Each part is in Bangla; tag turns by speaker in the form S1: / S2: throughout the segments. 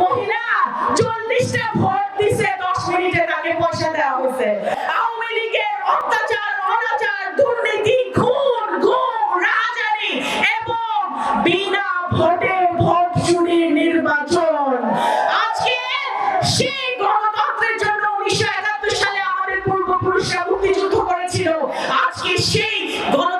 S1: মহিলা চল্লিশটা ভোট দিছে, দশ মিনিটে তাকে পয়সা দেওয়া হয়েছে। আওয়ামী লীগের অত্যাচার, অনাচার, দুর্নীতি, খুন ঘুম রাজারি এবং বিনা ভোটে ভোট চুরি নির্বাচন। আজকে সেই গণতন্ত্রের জন্য উনিশশো একাত্তর সালে আমাদের পূর্বপুরুষরা মুক্তিযুদ্ধ করেছিল। আজকে সেই গণ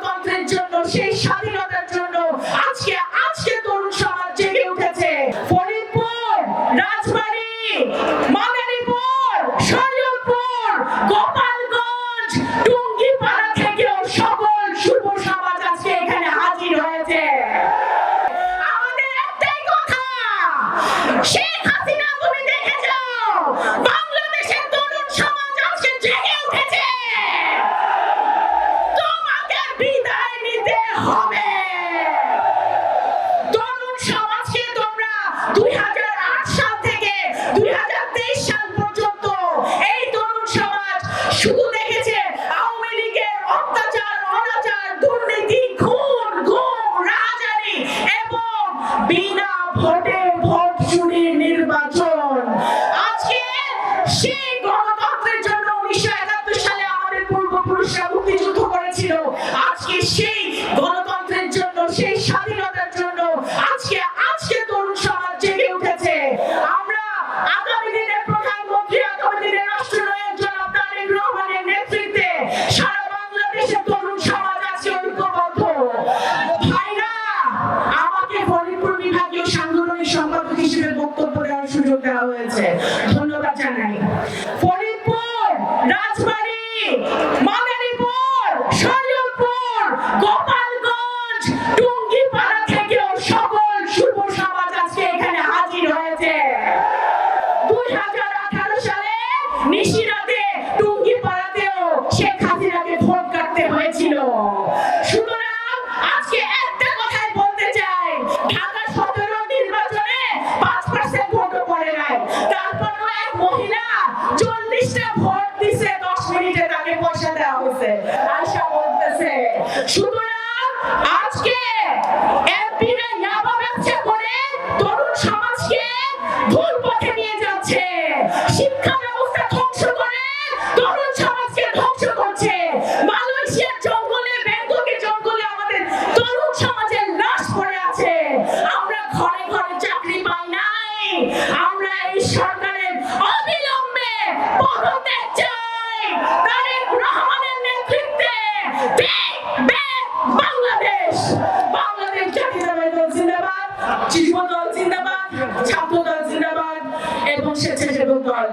S1: Compa আসনে নির্বাচন। আজকে সেই গণতন্ত্রের জন্য উনিশশো একাত্তর সালে আমাদের পূর্বপুরুষরা মুক্তিযুদ্ধ করেছিল। আজকে সেই গণতন্ত্রের জন্য, সেই স্বাধীনতার জন্য আজকে আজকে তরুণ সমাজ জেগে উঠেছে। আমরা আগামী প্রধান পুলিশটা ভর দিছে দশ মিনিটে তাকে পয়সা দেওয়া হয়েছে। আয়সা বলতেছে সুতরাং আজকে এমপিরা যুব দল জিন্দাবাদ ছাত্র দল জিন্দাবাদ এবং স্বেচ্ছাসেবক দল